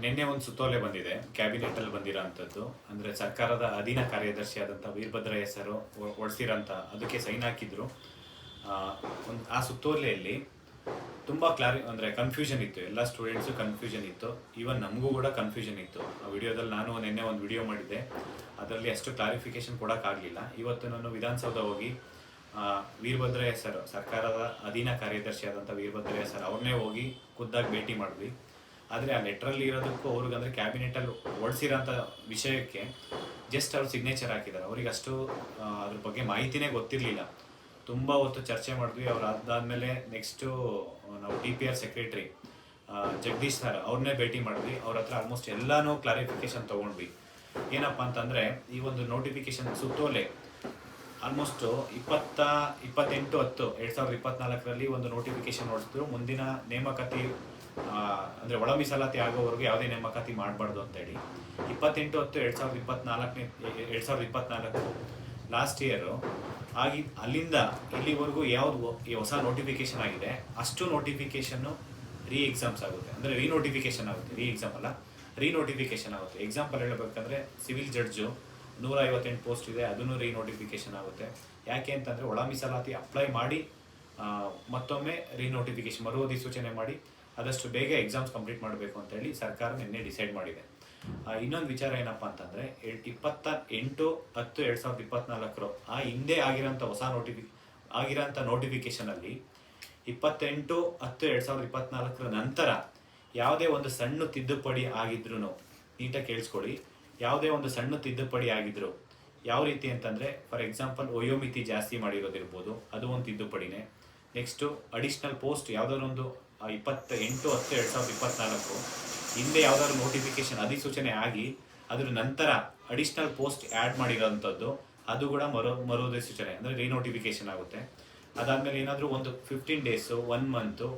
ನಿನ್ನೆ ಒಂದು ಸುತ್ತೋಲೆ ಬಂದಿದೆ. ಕ್ಯಾಬಿನೆಟ್ ಅಲ್ಲಿ ಬಂದಿರೋ ಅಂಥದ್ದು ಅಂದ್ರೆ ಸರ್ಕಾರದ ಅಧೀನ ಕಾರ್ಯದರ್ಶಿ ಆದಂಥ ವೀರಭದ್ರಯ್ಯ ಹೆಸರು ಹೊಡೆಸಿರೋಂಥ ಅದಕ್ಕೆ ಸೈನ್ ಹಾಕಿದ್ರು. ಒಂದ್, ಆ ಸುತ್ತೋಲೆಯಲ್ಲಿ ತುಂಬಾ ಕ್ಲಾರಿ, ಅಂದ್ರೆ ಕನ್ಫ್ಯೂಷನ್ ಇತ್ತು. ಎಲ್ಲ ಸ್ಟೂಡೆಂಟ್ಸು ಕನ್ಫ್ಯೂಷನ್ ಇತ್ತು. ಈವನ್ ನಮಗೂ ಕೂಡ ಕನ್ಫ್ಯೂಷನ್ ಇತ್ತು. ಆ ವಿಡಿಯೋದಲ್ಲಿ ನಾನು ನಿನ್ನೆ ಒಂದು ವಿಡಿಯೋ ಮಾಡಿದ್ದೆ. ಅದರಲ್ಲಿ ಅಷ್ಟು ಕ್ಲಾರಿಫಿಕೇಶನ್ ಕೊಡೋಕ್ಕಾಗಲಿಲ್ಲ ಇವತ್ತು ನಾನು ವಿಧಾನಸೌಧ ಹೋಗಿ ವೀರಭದ್ರ ಹೆಸರು ಸರ್ ಸರ್ಕಾರದ ಅಧೀನ ಕಾರ್ಯದರ್ಶಿ ಆದಂಥ ವೀರಭದ್ರ ಹೆಸರು ಅವ್ರನ್ನೇ ಹೋಗಿ ಖುದ್ದಾಗಿ ಭೇಟಿ ಮಾಡಿದ್ವಿ. ಆದರೆ ಆ ಲೆಟ್ರಲ್ಲಿ ಇರೋದಕ್ಕೂ ಅವ್ರಿಗೆ ಅಂದರೆ ಕ್ಯಾಬಿನೆಟಲ್ಲಿ ಓಡಿಸಿರೋಂಥ ವಿಷಯಕ್ಕೆ ಜಸ್ಟ್ ಅವ್ರು ಸಿಗ್ನೇಚರ್ ಹಾಕಿದ್ದಾರೆ. ಅವ್ರಿಗೆ ಅಷ್ಟು ಅದ್ರ ಬಗ್ಗೆ ಮಾಹಿತಿನೇ ಗೊತ್ತಿರಲಿಲ್ಲ. ತುಂಬ ಹೊತ್ತು ಚರ್ಚೆ ಮಾಡಿದ್ವಿ. ಅವ್ರು ಅದಾದಮೇಲೆ ನೆಕ್ಸ್ಟು ನಾವು D P R secretary Jagadish sir ಅವ್ರನ್ನೇ ಭೇಟಿ ಮಾಡಿದ್ವಿ. ಅವ್ರ ಹತ್ರ ಆಲ್ಮೋಸ್ಟ್ ಎಲ್ಲನೂ ಕ್ಲಾರಿಫಿಕೇಶನ್ ತೊಗೊಂಡ್ವಿ. ಏನಪ್ಪ ಅಂತಂದರೆ, ಈ ಒಂದು ನೋಟಿಫಿಕೇಶನ್ ಸುತ್ತೋಲೆ ಆಲ್ಮೋಸ್ಟು ಇಪ್ಪತ್ತ, ಇಪ್ಪತ್ತೆಂಟು, ಹತ್ತು, ಎರಡು ಸಾವಿರದ ಇಪ್ಪತ್ನಾಲ್ಕರಲ್ಲಿ ಒಂದು ನೋಟಿಫಿಕೇಶನ್ ಹೊರಡಿಸಿದ್ರು ಮುಂದಿನ ನೇಮಕಾತಿ ಅಂದ್ರೆ ಒಳ ಮೀಸಲಾತಿ ಆಗೋವರೆಗೂ ಯಾವುದೇ ನೇಮಕಾತಿ ಮಾಡಬಾರ್ದು ಅಂತೇಳಿ ಇಪ್ಪತ್ತೆಂಟು ಹತ್ತು ಎರಡು ಸಾವಿರದ ಇಪ್ಪತ್ನಾಲ್ಕನೇ, ಎರಡು ಸಾವಿರದ ಇಪ್ಪತ್ನಾಲ್ಕು ಲಾಸ್ಟ್ ಇಯರು ಆಗಿ, ಅಲ್ಲಿಂದ ಇಲ್ಲಿವರೆಗೂ ಯಾವುದು ಹೊಸ ನೋಟಿಫಿಕೇಶನ್ ಆಗಿದೆ, ಅಷ್ಟು ನೋಟಿಫಿಕೇಶನ್ನು ರೀ ಎಕ್ಸಾಮ್ಸ್ ಆಗುತ್ತೆ. ಅಂದರೆ ರೀ ನೋಟಿಫಿಕೇಶನ್ ಆಗುತ್ತೆ ರೀ ಎಕ್ಸಾಮ್ ಅಲ್ಲ? ರೀ ನೋಟಿಫಿಕೇಶನ್ ಆಗುತ್ತೆ. ಎಕ್ಸಾಂಪಲ್ ಹೇಳಬೇಕಂದ್ರೆ ಸಿವಿಲ್ ಜಡ್ಜು ನೂರ ಐವತ್ತೆಂಟು ಪೋಸ್ಟ್ ಇದೆ, ಅದನ್ನು ರೀ ನೋಟಿಫಿಕೇಶನ್ ಆಗುತ್ತೆ. ಯಾಕೆ ಅಂತಂದರೆ ಒಳ ಮೀಸಲಾತಿ ಅಪ್ಲೈ ಮಾಡಿ ಮತ್ತೊಮ್ಮೆ ರೀ ನೋಟಿಫಿಕೇಶನ್ ಮರು ಅಧಿಸೂಚನೆ ಮಾಡಿ ಆದಷ್ಟು ಬೇಗ ಎಕ್ಸಾಮ್ಸ್ ಕಂಪ್ಲೀಟ್ ಮಾಡಬೇಕು ಅಂತ ಹೇಳಿ ಸರ್ಕಾರ ನಿನ್ನೆ ಡಿಸೈಡ್ ಮಾಡಿದೆ. ಇನ್ನೊಂದು ವಿಚಾರ ಏನಪ್ಪಾ ಅಂತಂದರೆ ಇಪ್ಪತ್ತ ಎಂಟು, ಹತ್ತು, ಎರಡು ಸಾವಿರದ ಇಪ್ಪತ್ನಾಲ್ಕರು ಆ ಹಿಂದೆ ಆಗಿರೋಂಥ ಹೊಸ ನೋಟಿಫಿ ಆಗಿರೋಂಥ ನೋಟಿಫಿಕೇಶನ್ ಅಲ್ಲಿ ಇಪ್ಪತ್ತೆಂಟು, ಹತ್ತು, ಎರಡು ಸಾವಿರದ ಇಪ್ಪತ್ನಾಲ್ಕರ ನಂತರ ಯಾವುದೇ ಒಂದು ಸಣ್ಣ ತಿದ್ದುಪಡಿ ಆಗಿದ್ರು ನೀಟಾಗಿ ಕೇಳಿಸ್ಕೊಳ್ಳಿ. ಯಾವುದೇ ಒಂದು ಸಣ್ಣ ತಿದ್ದುಪಡಿ ಆಗಿದ್ರು ಯಾವ ರೀತಿ ಅಂತಂದ್ರೆ ಫಾರ್ ಎಕ್ಸಾಂಪಲ್ ವಯೋಮಿತಿ ಜಾಸ್ತಿ ಮಾಡಿರೋದಿರ್ಬೋದು, ಅದು ಒಂದು ತಿದ್ದುಪಡಿನೇ. ನೆಕ್ಸ್ಟು ಅಡಿಷ್ನಲ್ ಪೋಸ್ಟ್ ಯಾವ್ದಾದ್ರು ಒಂದು ಇಪ್ಪತ್ತ ಎಂಟು ಹತ್ತು ಎರಡು ಸಾವಿರದ ಇಪ್ಪತ್ನಾಲ್ಕು, ಹಿಂದೆ ಯಾವುದಾದ್ರು ನೋಟಿಫಿಕೇಶನ್ ಅಧಿಸೂಚನೆ ಆಗಿ, ಅದ್ರ ನಂತರ ಅಡಿಷ್ನಲ್ ಪೋಸ್ಟ್ ಆ್ಯಡ್ ಮಾಡಿರೋಂಥದ್ದು, ಅದು ಕೂಡ ಮರು ಅಧಿಸೂಚನೆ ಅಂದರೆ ರೀನೋಟಿಫಿಕೇಶನ್ ಆಗುತ್ತೆ. ಅದಾದಮೇಲೆ ಏನಾದರೂ ಒಂದು fifteen days one month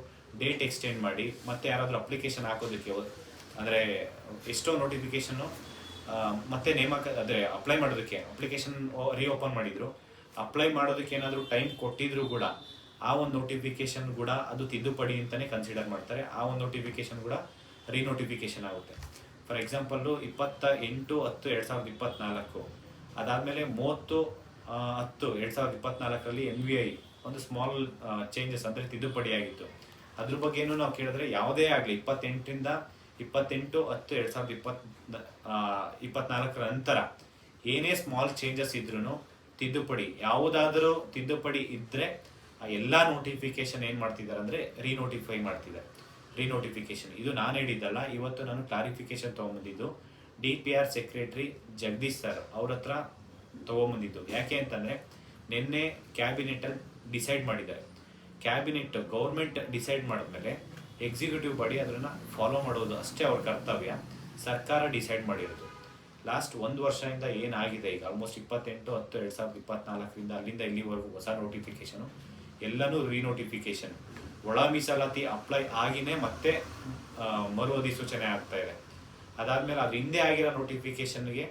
date extend ಮಾಡಿ, ಮತ್ತೆ ಯಾರಾದರೂ ಅಪ್ಲಿಕೇಶನ್ ಹಾಕೋದಕ್ಕೆ ಅಂದರೆ ಎಷ್ಟೋ ನೋಟಿಫಿಕೇಷನ್ನು ಮತ್ತೆ ನೇಮಕ ಅಂದರೆ ಅಪ್ಲೈ ಮಾಡೋದಕ್ಕೆ ಅಪ್ಲಿಕೇಶನ್ ರೀಓಪನ್ ಮಾಡಿದ್ರು. ಅಪ್ಲೈ ಮಾಡೋದಕ್ಕೆ ಏನಾದರೂ ಟೈಮ್ ಕೊಟ್ಟಿದ್ರು ಕೂಡ ಆ ಒಂದು ನೋಟಿಫಿಕೇಶನ್ ಕೂಡ ಅದು ತಿದ್ದುಪಡಿ ಅಂತಲೇ ಕನ್ಸಿಡರ್ ಮಾಡ್ತಾರೆ. ಆ ಒಂದು ನೋಟಿಫಿಕೇಶನ್ ಕೂಡ ರೀನೋಟಿಫಿಕೇಶನ್ ಆಗುತ್ತೆ. ಫಾರ್ ಎಕ್ಸಾಂಪಲ್ಲು ಇಪ್ಪತ್ತ ಎಂಟು ಹತ್ತು ಎರಡು ಸಾವಿರದ ಇಪ್ಪತ್ತ್ನಾಲ್ಕು ಅದಾದಮೇಲೆ ಮೂವತ್ತು ಹತ್ತು ಎರಡು ಸಾವಿರದ ಇಪ್ಪತ್ನಾಲ್ಕರಲ್ಲಿ ಎನ್ ವಿ ಐ ಒಂದು ಸ್ಮಾಲ್ ಚೇಂಜಸ್ ಅಂದರೆ ತಿದ್ದುಪಡಿ ಆಗಿತ್ತು. ಅದ್ರ ಏನು ನಾವು ಕೇಳಿದ್ರೆ ಯಾವುದೇ ಆಗಲಿ ಇಪ್ಪತ್ತೆಂಟರಿಂದ ಇಪ್ಪತ್ತೆಂಟು ಹತ್ತು ಎರಡು ಸಾವಿರದ ಇಪ್ಪತ್ ಇಪ್ಪತ್ನಾಲ್ಕರ ನಂತರ ಏನೇ ಸ್ಮಾಲ್ ಚೇಂಜಸ್ ಇದ್ರೂ ತಿದ್ದುಪಡಿ, ಯಾವುದಾದರೂ ತಿದ್ದುಪಡಿ ಇದ್ದರೆ ಆ ಎಲ್ಲ ನೋಟಿಫಿಕೇಶನ್ ಏನು ಮಾಡ್ತಿದ್ದಾರೆ ಅಂದರೆ ರೀನೋಟಿಫೈ ಮಾಡ್ತಿದ್ದಾರೆ. ರೀನೋಟಿಫಿಕೇಶನ್ ಇದು ನಾನು ಹೇಳಿದ್ದಲ್ಲ, ಇವತ್ತು ನಾನು clarification ತೊಗೊಂಬಂದಿದ್ದು. D P R secretary Jagadish sir ಅವ್ರ ಹತ್ರ ತೊಗೊಂಬಂದಿದ್ದು. ಯಾಕೆ ಅಂತಂದರೆ, ನಿನ್ನೆ ಕ್ಯಾಬಿನೆಟಲ್ಲಿ ಡಿಸೈಡ್ ಮಾಡಿದ್ದಾರೆ. ಕ್ಯಾಬಿನೆಟ್ ಗೌರ್ಮೆಂಟ್ ಡಿಸೈಡ್ ಮಾಡಿದ್ಮೇಲೆ ಎಕ್ಸಿಕ್ಯೂಟಿವ್ ಬಾಡಿ ಅದನ್ನು ಫಾಲೋ ಮಾಡೋದು ಅಷ್ಟೇ ಅವ್ರ ಕರ್ತವ್ಯ. ಸರ್ಕಾರ ಡಿಸೈಡ್ ಮಾಡಿರೋದು. ಲಾಸ್ಟ್ ಒಂದು ವರ್ಷದಿಂದ ಏನಾಗಿದೆ ಈಗ? ಆಲ್ಮೋಸ್ಟ್ ಇಪ್ಪತ್ತೆಂಟು, ಹತ್ತು, ಎರಡು ಸಾವಿರದ ಇಪ್ಪತ್ತ್ನಾಲ್ಕರಿಂದ ಅಲ್ಲಿಂದ ಇಲ್ಲಿವರೆಗೂ ಹೊಸ ನೋಟಿಫಿಕೇಶನು ಎಲ್ಲನೂ ರೀನೋಟಿಫಿಕೇಶನ್ ಒಳ ಮೀಸಲಾತಿ ಅಪ್ಲೈ ಆಗಿನೇ ಮತ್ತೆ ಮರು ಅಧಿಸೂಚನೆ ಆಗ್ತಾ ಇದೆ. ಅದಾದ್ಮೇಲೆ ಅದು ಹಿಂದೆ ಆಗಿರೋ ನೋಟಿಫಿಕೇಶನ್ಗೆ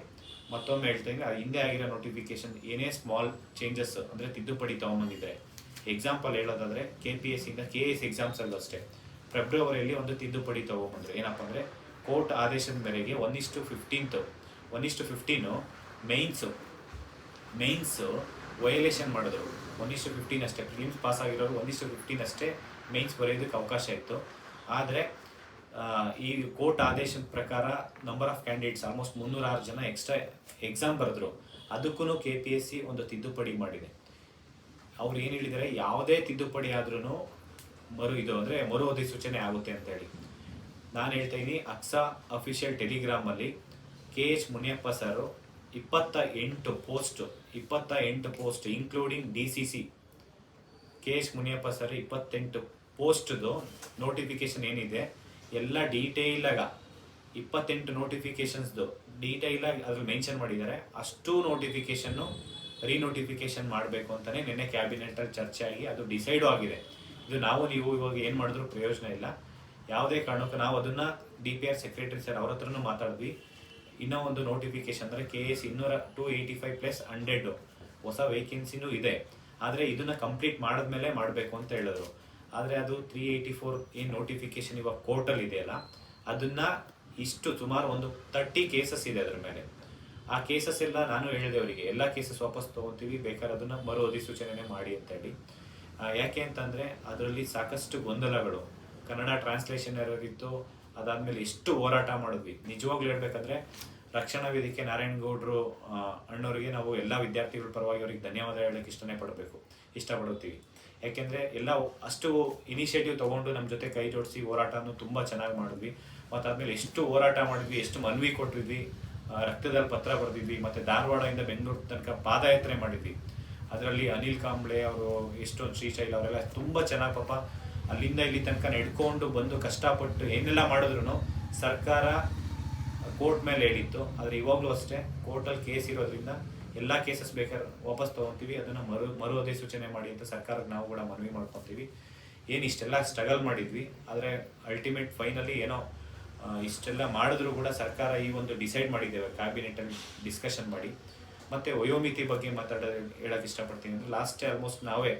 ಮತ್ತೊಮ್ಮೆ ಹೇಳ್ತೇನೆ ಅದು ಹಿಂದೆ ಆಗಿರೋ ನೋಟಿಫಿಕೇಶನ್ ಏನೇ ಸ್ಮಾಲ್ ಚೇಂಜಸ್ ಅಂದರೆ ತಿದ್ದುಪಡಿ ತೊಗೊಂಬಂದಿದ್ರೆ. ಎಕ್ಸಾಂಪಲ್ ಹೇಳೋದಾದ್ರೆ ಕೆ ಪಿ ಎಸ್ ಇಂದ ಕೆ ಎಸ್ ಎಕ್ಸಾಮ್ಸಲ್ಲೂ ಅಷ್ಟೇ. ಫೆಬ್ರವರಿಯಲ್ಲಿ ಒಂದು ತಿದ್ದುಪಡಿ ತೊಗೊಂಬಂದ್ರು. ಏನಪ್ಪ ಅಂದರೆ, ಕೋರ್ಟ್ ಆದೇಶದ ಮೇರೆಗೆ ಒನ್ ಇಷ್ಟು ಫಿಫ್ಟೀನ್ತು ಒನ್ ಇಷ್ಟು ಫಿಫ್ಟೀನು ಮೇಯ್ನ್ಸು ಮೇಯ್ನ್ಸು ವಯಲೇಷನ್ ಮಾಡಿದ್ರು. ಒನ್ ಇಷ್ಟು ಫಿಫ್ಟೀನ್ ಅಷ್ಟೇ. ಪ್ರಿಲಿಮ್ಸ್ ಪಾಸ್ ಆಗಿರೋರು ಒಂದಿಷ್ಟು ಫಿಫ್ಟೀನ್ ಅಷ್ಟೇ ಮೇನ್ಸ್ ಬರೆಯೋದಕ್ಕೆ ಅವಕಾಶ ಇತ್ತು. ಆದರೆ ಈ ಕೋರ್ಟ್ ಆದೇಶದ ಪ್ರಕಾರ ನಂಬರ್ ಆಫ್ ಕ್ಯಾಂಡಿಡೇಟ್ಸ್ ಆಲ್ಮೋಸ್ಟ್ ಮುನ್ನೂರಾರು ಜನ ಎಕ್ಸ್ಟ್ರಾ ಎಕ್ಸಾಮ್ ಬರೆದ್ರು. ಅದಕ್ಕೂ ಕೆ ಪಿ ಎಸ್ ಸಿ ಒಂದು ತಿದ್ದುಪಡಿ ಮಾಡಿದೆ. ಅವ್ರು ಏನು ಹೇಳಿದರೆ ಯಾವುದೇ ತಿದ್ದುಪಡಿ ಆದ್ರೂ ಮರು ಇದು ಅಂದರೆ ಮರು ಅಧಿಸೂಚನೆ ಆಗುತ್ತೆ ಅಂತ ಹೇಳಿ. ನಾನು ಹೇಳ್ತಾ ಇದ್ದೀನಿ ಅಕ್ಸಾ ಅಫಿಷಿಯಲ್ ಟೆಲಿಗ್ರಾಮಲ್ಲಿ ಕೆ ಎಚ್ ಮುನಿಯಪ್ಪ ಸರು ಇಪ್ಪತ್ತ ಎಂಟು ಪೋಸ್ಟ್ ಇಪ್ಪತ್ತ ಎಂಟು post including D C C K S Muniyappa sir ಇಪ್ಪತ್ತೆಂಟು ಪೋಸ್ಟ್ದು ನೋಟಿಫಿಕೇಶನ್ ಏನಿದೆ, ಎಲ್ಲ ಡೀಟೇಲಾಗ ಇಪ್ಪತ್ತೆಂಟು ನೋಟಿಫಿಕೇಶನ್ಸ್ದು ಡೀಟೇಲಾಗಿ ಅದ್ರಲ್ಲಿ ಮೆನ್ಷನ್ ಮಾಡಿದ್ದಾರೆ. ಅಷ್ಟು ನೋಟಿಫಿಕೇಶನ್ನು ರೀನೋಟಿಫಿಕೇಶನ್ ಮಾಡಬೇಕು ಅಂತಲೇ ನಿನ್ನೆ ಕ್ಯಾಬಿನೆಟಲ್ಲಿ ಚರ್ಚೆ ಆಗಿ ಅದು ಡಿಸೈಡು ಆಗಿದೆ. ಇದು ನಾವು, ನೀವು ಇವಾಗ ಏನು ಮಾಡಿದ್ರು ಪ್ರಯೋಜನ ಇಲ್ಲ. ಯಾವುದೇ ಕಾರಣಕ್ಕೂ ನಾವು ಅದನ್ನು D P R secretary sir ಅವ್ರ ಹತ್ರನೂ ಮಾತಾಡಿದ್ವಿ. ಇನ್ನೂ ಒಂದು ನೋಟಿಫಿಕೇಶನ್ ಅಂದರೆ ಕೆ ಎಸ್ ಇನ್ನೂರ two eighty five plus hundred ಹೊಸ ವೇಕೆನ್ಸಿನೂ ಇದೆ. ಆದರೆ ಇದನ್ನ ಕಂಪ್ಲೀಟ್ ಮಾಡಿದ್ಮೇಲೆ ಮಾಡಬೇಕು ಅಂತ ಹೇಳಿದ್ರು. ಆದರೆ ಅದು ತ್ರೀ ಏಯ್ಟಿ ಫೋರ್ ಏನು ನೋಟಿಫಿಕೇಶನ್ ಇವಾಗ ಕೋರ್ಟಲ್ಲಿ ಇದೆಯಲ್ಲ ಅದನ್ನ ಇಷ್ಟು ಸುಮಾರು ಒಂದು ತರ್ಟಿ ಕೇಸಸ್ ಇದೆ ಅದರ ಮೇಲೆ. ಆ ಕೇಸಸ್ ಎಲ್ಲ ನಾನು ಹೇಳಿದೆ ಅವರಿಗೆ ಎಲ್ಲ ಕೇಸಸ್ ವಾಪಸ್ ತೊಗೊತೀವಿ ಬೇಕಾದ್ರೆ ಅದನ್ನು ಮರು ಅಧಿಸೂಚನೆ ಮಾಡಿ ಅಂತ ಹೇಳಿ. ಆ, ಯಾಕೆ ಅಂತಂದರೆ ಅದರಲ್ಲಿ ಸಾಕಷ್ಟು ಗೊಂದಲಗಳು. ಕನ್ನಡ ಟ್ರಾನ್ಸ್ಲೇಷನ್ ಇತ್ತು ಅದಾದಮೇಲೆ ಎಷ್ಟು ಹೋರಾಟ ಮಾಡಿದ್ವಿ. ನಿಜವಾಗ್ಲೂ ಹೇಳ್ಬೇಕಂದ್ರೆ ರಕ್ಷಣಾ ವೇದಿಕೆ ನಾರಾಯಣಗೌಡರು ಗೌಡ್ರು ಅಣ್ಣವರಿಗೆ ನಾವು ಎಲ್ಲ ವಿದ್ಯಾರ್ಥಿಗಳ ಪರವಾಗಿ ಅವರಿಗೆ ಧನ್ಯವಾದ ಹೇಳಕ್ಕೆ ಇಷ್ಟನೇ ಪಡಬೇಕು. ಇಷ್ಟಪಡುತ್ತೀವಿ. ಯಾಕೆಂದರೆ ಎಲ್ಲ ಅಷ್ಟು ಇನಿಷಿಯೇಟಿವ್ ತಗೊಂಡು ನಮ್ಮ ಜೊತೆ ಕೈ ಜೋಡಿಸಿ ಹೋರಾಟನೂ ತುಂಬ ಚೆನ್ನಾಗಿ ಮಾಡಿದ್ವಿ. ಮತ್ತು ಆದಮೇಲೆ ಎಷ್ಟು ಹೋರಾಟ ಮಾಡಿದ್ವಿ, ಎಷ್ಟು ಮನವಿ ಕೊಟ್ಟಿದ್ವಿ ರಕ್ತದಲ್ಲಿ ಪತ್ರ ಬರೆದಿದ್ವಿ, ಮತ್ತು ಧಾರವಾಡದಿಂದ ಬೆಂಗಳೂರು ತನಕ ಪಾದಯಾತ್ರೆ ಮಾಡಿದ್ವಿ. ಅದರಲ್ಲಿ ಅನಿಲ್ ಕಾಂಬ್ಳೆ ಅವರು, ಎಷ್ಟೊಂದು ಶ್ರೀಶೈಲ ಅವರೆಲ್ಲ ತುಂಬ ಚೆನ್ನಾಗಿ ಪಾಪ ಅಲ್ಲಿಂದ ಇಲ್ಲಿ ತನಕ ನಡ್ಕೊಂಡು ಬಂದು ಕಷ್ಟಪಟ್ಟು ಏನೆಲ್ಲ ಮಾಡಿದ್ರು ಸರ್ಕಾರ ಕೋರ್ಟ್ ಮೇಲೆ ಹೇಳಿತ್ತು. ಆದರೆ ಇವಾಗಲೂ ಅಷ್ಟೇ ಕೋರ್ಟಲ್ಲಿ ಕೇಸ್ ಇರೋದ್ರಿಂದ ಎಲ್ಲ ಕೇಸಸ್ ಬೇಕಾದ್ರೆ ವಾಪಸ್ ತೊಗೊತೀವಿ ಅದನ್ನು ಮರು ಮರು ಅಧಿಸೂಚನೆ ಮಾಡಿ ಅಂತ ಸರ್ಕಾರಕ್ಕೆ ನಾವು ಕೂಡ ಮನವಿ ಮಾಡ್ಕೊತೀವಿ. ಏನು ಇಷ್ಟೆಲ್ಲ ಸ್ಟ್ರಗಲ್ ಮಾಡಿದ್ವಿ. ಆದರೆ ಅಲ್ಟಿಮೇಟ್ ಫೈನಲಿ ಏನೋ ಇಷ್ಟೆಲ್ಲ ಮಾಡಿದ್ರು ಕೂಡ ಸರ್ಕಾರ ಈ ಒಂದು ಡಿಸೈಡ್ ಮಾಡಿದ್ದೇವೆ. ಕ್ಯಾಬಿನೆಟಲ್ಲಿ ಡಿಸ್ಕಷನ್ ಮಾಡಿ. ಮತ್ತು ವಯೋಮಿತಿ ಬಗ್ಗೆ ಮಾತಾಡೋ ಹೇಳೋಕ್ಕೆ ಇಷ್ಟಪಡ್ತೀನಿ. ಅಂದರೆ ಲಾಸ್ಟ್ ಆಲ್ಮೋಸ್ಟ್ ನಾವೇ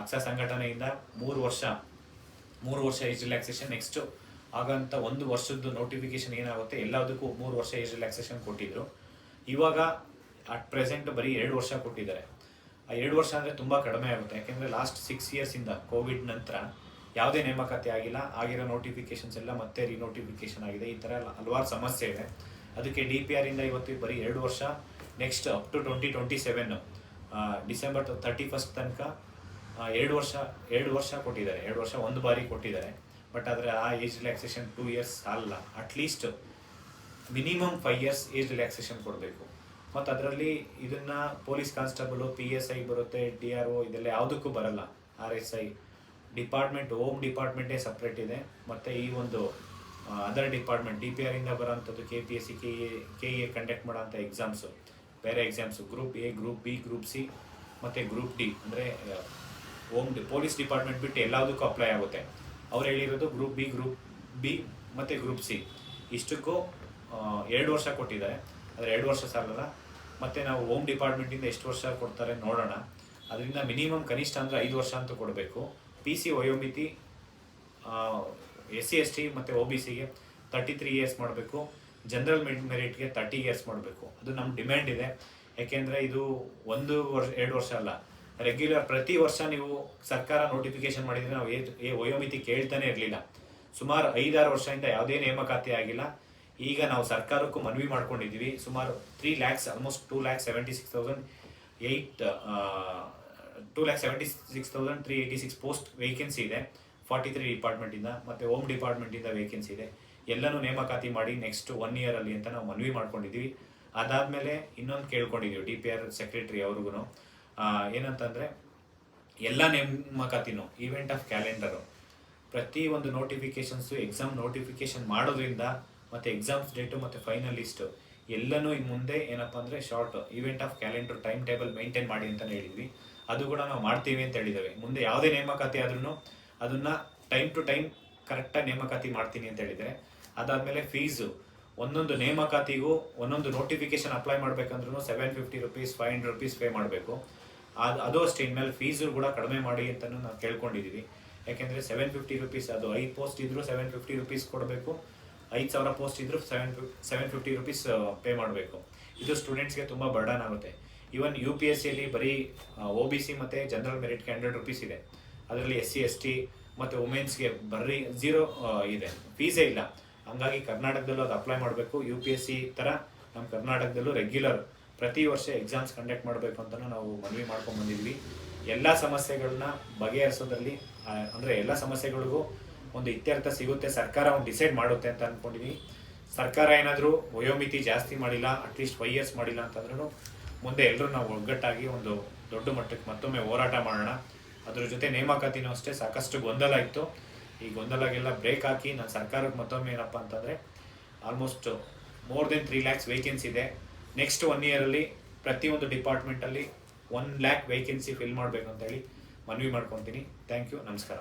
ಅಕ್ಷ ಸಂಘಟನೆಯಿಂದ ಮೂರು ವರ್ಷ ಮೂರು ವರ್ಷ ಏಜ್ ರಿಲ್ಯಾಕ್ಸೇಷನ್, ನೆಕ್ಸ್ಟ್ ಆಗಂತ ಒಂದು ವರ್ಷದ್ದು ನೋಟಿಫಿಕೇಶನ್ ಏನಾಗುತ್ತೆ, ಎಲ್ಲದಕ್ಕೂ ಮೂರು ವರ್ಷ ಏಜ್ ರಿಲ್ಯಾಕ್ಸೇಷನ್ ಕೊಟ್ಟಿದ್ರು. ಇವಾಗ ಅಟ್ ಪ್ರೆಸೆಂಟ್ ಬರೀ ಎರಡು ವರ್ಷ ಕೊಟ್ಟಿದ್ದಾರೆ. ಆ ಎರಡು ವರ್ಷ ಅಂದರೆ ತುಂಬ ಕಡಿಮೆ ಆಗುತ್ತೆ. ಯಾಕೆಂದರೆ ಲಾಸ್ಟ್ ಸಿಕ್ಸ್ ಇಯರ್ಸಿಂದ ಕೋವಿಡ್ ನಂತರ ಯಾವುದೇ ನೇಮಕಾತಿ ಆಗಿಲ್ಲ, ಆಗಿರೋ ನೋಟಿಫಿಕೇಶನ್ಸ್ ಎಲ್ಲ ಮತ್ತೆ ರಿನೋಟಿಫಿಕೇಶನ್ ಆಗಿದೆ. ಈ ಥರ ಹಲವಾರು ಸಮಸ್ಯೆ ಇದೆ. ಅದಕ್ಕೆ ಡಿ ಪಿ ಆರಿಂದ ಇವತ್ತು ಬರೀ ಎರಡು ವರ್ಷ next up to twenty twenty seven December thirty first ತನಕ ಎರಡು ವರ್ಷ ಎರಡು ವರ್ಷ ಕೊಟ್ಟಿದ್ದಾರೆ. ಎರಡು ವರ್ಷ ಒಂದು ಬಾರಿ ಕೊಟ್ಟಿದ್ದಾರೆ. ಬಟ್ ಆದರೆ ಆ ಏಜ್ ರಿಲ್ಯಾಕ್ಸೇಷನ್ ಟೂ ಇಯರ್ಸ್ ಅಲ್ಲ. At least minimum five years age relaxation ಕೊಡಬೇಕು. ಮತ್ತು ಅದರಲ್ಲಿ ಇದನ್ನು police constable P S I ಬರುತ್ತೆ ಡಿ ಆರ್ ಒ ಇದೆಲ್ಲ ಯಾವುದಕ್ಕೂ ಬರಲ್ಲ. R S I department home ಡಿಪಾರ್ಟ್ಮೆಂಟೇ separate ಇದೆ. ಮತ್ತು ಈ ಒಂದು ಅದರ್ ಡಿಪಾರ್ಟ್ಮೆಂಟ್ ಡಿ ಪಿ ಆರಿಂದ ಬರೋಂಥದ್ದು K P S C K A K A conduct ಮಾಡೋಂಥ ಎಕ್ಸಾಮ್ಸು ಬೇರೆ exams group A group B group C ಮತ್ತು ಗ್ರೂಪ್ ಡಿ ಅಂದರೆ ಹೋಮ್ ಪೊಲೀಸ್ ಡಿಪಾರ್ಟ್ಮೆಂಟ್ ಬಿಟ್ಟು ಎಲ್ಲದಕ್ಕೂ ಅಪ್ಲೈ ಆಗುತ್ತೆ. ಅವ್ರು ಹೇಳಿರೋದು ಗ್ರೂಪ್ ಬಿ ಗ್ರೂಪ್ ಬಿ ಮತ್ತು ಗ್ರೂಪ್ ಸಿ ಇಷ್ಟಕ್ಕೂ ಎರಡು ವರ್ಷ ಕೊಟ್ಟಿದ್ದಾರೆ. ಆದರೆ ಎರಡು ವರ್ಷ ಸಾಲಲ್ಲ. ಮತ್ತು ನಾವು ಹೋಮ್ ಡಿಪಾರ್ಟ್ಮೆಂಟಿಂದ ಎಷ್ಟು ವರ್ಷ ಕೊಡ್ತಾರೆ ನೋಡೋಣ. ಅದರಿಂದ ಮಿನಿಮಮ್ ಕನಿಷ್ಠ ಅಂದರೆ ಐದು ವರ್ಷ ಅಂತೂ ಕೊಡಬೇಕು. ಪಿ ಸಿ ವಯೋಮಿತಿ ಎಸ್ ಸಿ ಎಸ್ ಟಿ ಮತ್ತು ಒ ಬಿ ಸಿಗೆ ತರ್ಟಿ ತ್ರೀ ಇಯರ್ಸ್ ಮಾಡಬೇಕು. ಜನರಲ್ ಮೆರಿಟ್ಗೆ ತರ್ಟಿ ಇಯರ್ಸ್ ಮಾಡಬೇಕು. ಅದು ನಮ್ಮ ಡಿಮ್ಯಾಂಡ್ ಇದೆ. ಯಾಕೆಂದರೆ ಇದು ಒಂದು ವರ್ಷ, ಎರಡು ವರ್ಷ ಅಲ್ಲ. ರೆಗ್ಯುಲರ್ ಪ್ರತಿ ವರ್ಷ ನೀವು ಸರ್ಕಾರ ನೋಟಿಫಿಕೇಶನ್ ಮಾಡಿದರೆ ನಾವು ಏ ವಯೋಮಿತಿ ಕೇಳ್ತಾನೆ ಇರಲಿಲ್ಲ. ಸುಮಾರು ಐದಾರು ವರ್ಷದಿಂದ ಯಾವುದೇ ನೇಮಕಾತಿ ಆಗಿಲ್ಲ. ಈಗ ನಾವು ಸರ್ಕಾರಕ್ಕೂ ಮನವಿ ಮಾಡ್ಕೊಂಡಿದ್ದೀವಿ. ಸುಮಾರು three lakhs almost two lakh seventy six thousand eight two lakh seventy six thousand three eighty six post vacancy ಇದೆ. ಫಾರ್ಟಿ ತ್ರೀ ಡಿಪಾರ್ಟ್ಮೆಂಟಿಂದ ಮತ್ತು ಹೋಮ್ ಡಿಪಾರ್ಟ್ಮೆಂಟಿಂದ ವೇಕೆನ್ಸಿ ಇದೆ. ಎಲ್ಲನೂ ನೇಮಕಾತಿ ಮಾಡಿ ನೆಕ್ಸ್ಟ್ ಒನ್ ಇಯರಲ್ಲಿ ಅಂತ ನಾವು ಮನವಿ ಮಾಡ್ಕೊಂಡಿದ್ದೀವಿ. ಅದಾದಮೇಲೆ ಇನ್ನೊಂದು ಕೇಳ್ಕೊಂಡಿದ್ದೀವಿ ಡಿ ಪಿ ಆರ್ ಸೆಕ್ರೆಟ್ರಿ ಅವ್ರಿಗೂ ಏನಂತಂದರೆ, ಎಲ್ಲ ನೇಮಕಾತಿನೂ ಈವೆಂಟ್ ಆಫ್ ಕ್ಯಾಲೆಂಡರು ಪ್ರತಿ ಒಂದು ನೋಟಿಫಿಕೇಶನ್ಸು ಎಕ್ಸಾಮ್ ನೋಟಿಫಿಕೇಶನ್ ಮಾಡೋದ್ರಿಂದ ಮತ್ತು ಎಕ್ಸಾಮ್ಸ್ ಡೇಟು ಮತ್ತು ಫೈನಲ್ ಲಿಸ್ಟು ಎಲ್ಲನೂ ಇನ್ನು ಮುಂದೆ ಏನಪ್ಪ ಅಂದರೆ short event of calendar time table maintain ಮಾಡಿ ಅಂತಲೇ ಹೇಳಿದ್ವಿ. ಅದು ಕೂಡ ನಾವು ಮಾಡ್ತೀವಿ ಅಂತ ಹೇಳಿದ್ದೇವೆ. ಮುಂದೆ ಯಾವುದೇ ನೇಮಕಾತಿ ಆದ್ರೂ ಅದನ್ನು ಟೈಮ್ ಟು ಟೈಮ್ ಕರೆಕ್ಟಾಗಿ ನೇಮಕಾತಿ ಮಾಡ್ತೀನಿ ಅಂತ ಹೇಳಿದರೆ ಅದಾದಮೇಲೆ ಫೀಸು ಒಂದೊಂದು ನೇಮಕಾತಿಗೂ ಒಂದೊಂದು notification apply ಮಾಡ್ಬೇಕಂದ್ರೂ seven fifty rupees five hundred rupees pay ಮಾಡಬೇಕು. ಅದು ಅದು ಅಷ್ಟೇ, ಇನ್ಮೇಲೆ ಫೀಸು ಕೂಡ ಕಡಿಮೆ ಮಾಡಿ ಅಂತಲೂ ನಾವು ಕೇಳ್ಕೊಂಡಿದ್ದೀವಿ ಯಾಕೆಂದರೆ ಸೆವೆನ್ ಫಿಫ್ಟಿ ರುಪೀಸ್ ಅದು ಐದು ಪೋಸ್ಟ್ ಇದ್ದರೂ ಸೆವೆನ್ ಫಿಫ್ಟಿ ರುಪೀಸ್ ಕೊಡಬೇಕು. ಐದು ಸಾವಿರ ಪೋಸ್ಟ್ ಇದ್ದರೂ seven seven fifty rupees pay ಮಾಡಬೇಕು. ಇದು ಸ್ಟೂಡೆಂಟ್ಸ್ಗೆ ತುಂಬ ಬರ್ಡನ್ ಆಗುತ್ತೆ. ಈವನ್ ಯು ಪಿ ಎಸ್ ಸಿಯಲ್ಲಿ ಬರೀ ಒ ಬಿ ಸಿ ಮತ್ತು ಜನರಲ್ ಮೆರಿಟ್ಗೆ ಹಂಡ್ರೆಡ್ ರುಪೀಸ್ ಇದೆ. ಅದರಲ್ಲಿ ಎಸ್ ಸಿ ಎಸ್ ಟಿ ಮತ್ತು ವುಮೆನ್ಸ್ಗೆ ಬರೀ ಝೀರೋ ಇದೆ. ಫೀಸೇ ಇಲ್ಲ. ಹಂಗಾಗಿ ಕರ್ನಾಟಕದಲ್ಲೂ ಅದು ಅಪ್ಲೈ ಮಾಡಬೇಕು. ಯು ಪಿ ಎಸ್ ಸಿ ಥರ ನಮ್ಮ ಕರ್ನಾಟಕದಲ್ಲೂ ರೆಗ್ಯುಲರ್ ಪ್ರತಿ ವರ್ಷ ಎಕ್ಸಾಮ್ಸ್ ಕಂಡಕ್ಟ್ ಮಾಡಬೇಕು ಅಂತ ನಾವು ಮನವಿ ಮಾಡ್ಕೊಂಡು ಬಂದಿದ್ವಿ. ಎಲ್ಲ ಸಮಸ್ಯೆಗಳನ್ನ ಬಗೆಹರಿಸೋದ್ರಲ್ಲಿ ಅಂದರೆ ಎಲ್ಲ ಸಮಸ್ಯೆಗಳಿಗೂ ಒಂದು ಇತ್ಯರ್ಥ ಸಿಗುತ್ತೆ, ಸರ್ಕಾರ ಒಂದು ಡಿಸೈಡ್ ಮಾಡುತ್ತೆ ಅಂತ ಅಂದ್ಕೊಂಡಿದ್ವಿ ಸರ್ಕಾರ ಏನಾದರೂ ವಯೋಮಿತಿ ಜಾಸ್ತಿ ಮಾಡಿಲ್ಲ ಅಟ್ಲೀಸ್ಟ್ ಫೈವ್ ಇಯರ್ಸ್ ಮಾಡಿಲ್ಲ ಅಂತಂದ್ರೂ ಮುಂದೆ ಎಲ್ಲರೂ ನಾವು ಒಗ್ಗಟ್ಟಾಗಿ ಒಂದು ದೊಡ್ಡ ಮಟ್ಟಕ್ಕೆ ಮತ್ತೊಮ್ಮೆ ಹೋರಾಟ ಮಾಡೋಣ. ಅದ್ರ ಜೊತೆ ನೇಮಕಾತಿನೂ ಅಷ್ಟೇ ಸಾಕಷ್ಟು ಗೊಂದಲ ಇತ್ತು. ಈ ಗೊಂದಲಗೆಲ್ಲ ಬ್ರೇಕ್ ಹಾಕಿ ನಾನು ಸರ್ಕಾರಕ್ಕೆ ಮತ್ತೊಮ್ಮೆ ಏನಪ್ಪ ಅಂತಂದರೆ almost more than three lakhs vacancy ಇದೆ. ನೆಕ್ಸ್ಟ್ ಒನ್ ಇಯರಲ್ಲಿ ಪ್ರತಿಯೊಂದು ಡಿಪಾರ್ಟ್ಮೆಂಟಲ್ಲಿ ಒನ್ ಲ್ಯಾಕ್ ವೇಕೆನ್ಸಿ ಫಿಲ್ ಮಾಡಬೇಕು ಅಂತೇಳಿ ಮನವಿ ಮಾಡ್ಕೊತೀನಿ. ಥ್ಯಾಂಕ್ ಯು ನಮಸ್ಕಾರ.